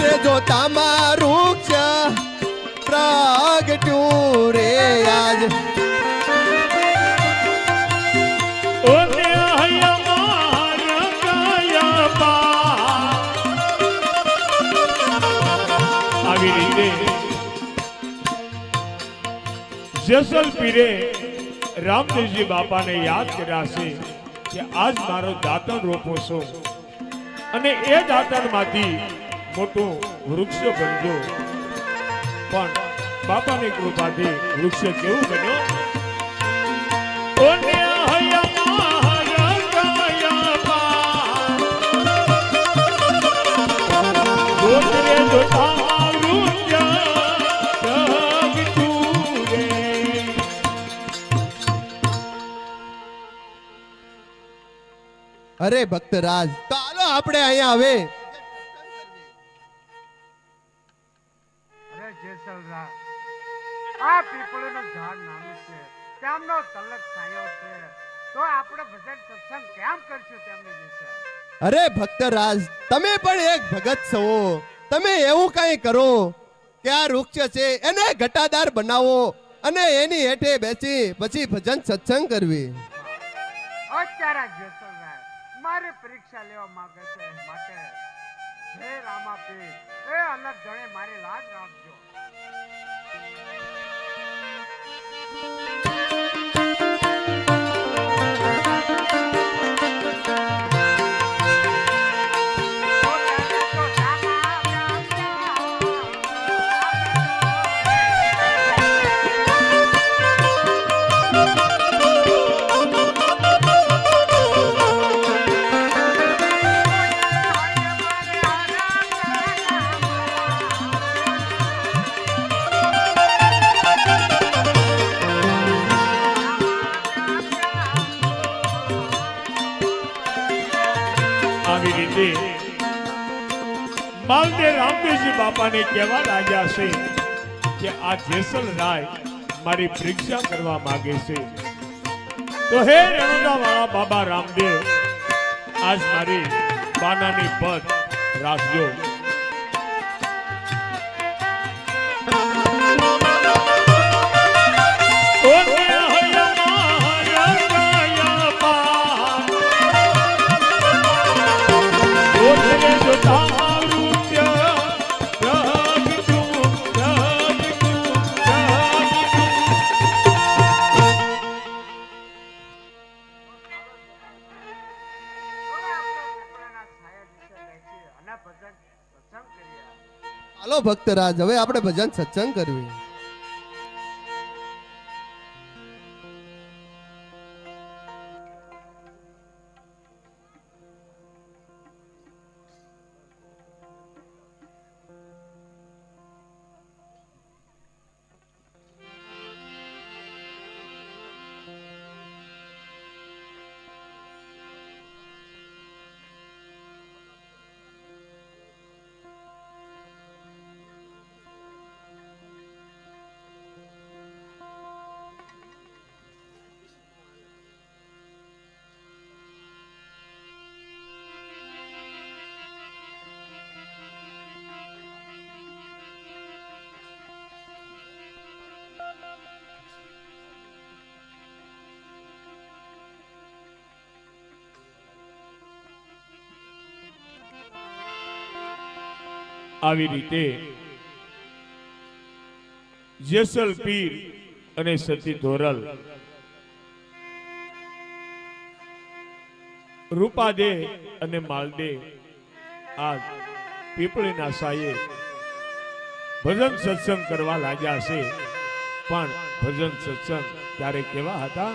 જોતા મારું પ્રગટ્યું રે આજ? આવી રીતે જેસલ પીરે રામદેવજી બાપાને યાદ કર્યા છે કે આજ મારો દાતણ રોપો છો. અને એ દાતણમાંથી મોટું વૃક્ષ બનજો. પણ બાપાની કૃપાથી વૃક્ષ કેવું બન્યો? અરે ભક્તરાજ, તો આપણે અહીંયા આવે તેમનો તલક થયો છે. તો આપણે ભજન સત્સંગ કેમ કરશું તેમની વિશે? અરે ભક્તરાજ તમે પણ એક ભગત છો. તમે એવું કઈ કરો કે આ વૃક્ષ છે એને ઘટાદાર બનાવો અને એની હેઠે બેસી પછી ભજન સત્સંગ કરવી. અત્યારે જેસલરા મારે પરીક્ષા લેવા માંગે છે માટે. હે રામાપીર એ અલગ જણે મારી લાજ રાખજો. માલદે રામદેવજી બાપાને કહેવા લાગ્યા છે કે આ જેસલ રાય મારી પરીક્ષા કરવા માંગે છે. તો હે રણદાવાળા બાબા રામદેવ, આજ મારી બાનાની પદ રાખજો. હાલો ભક્તરાજ હવે આપણે ભજન સત્સંગ કરવી. આવી રીતે. જેસલ પીર અને સતી ધોરલ. રૂપાદે અને માલદે આ પીપળીના સાયે ભજન સત્સંગ કરવા લાગ્યા છે. પણ ભજન સત્સંગ ત્યારે કેવા હતા?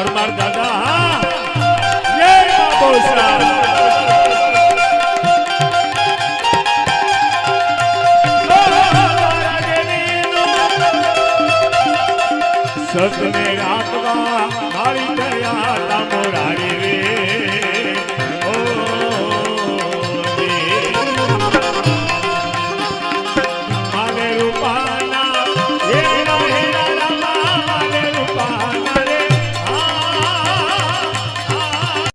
પરમાર દાદા સતને રાખવા મારી દયા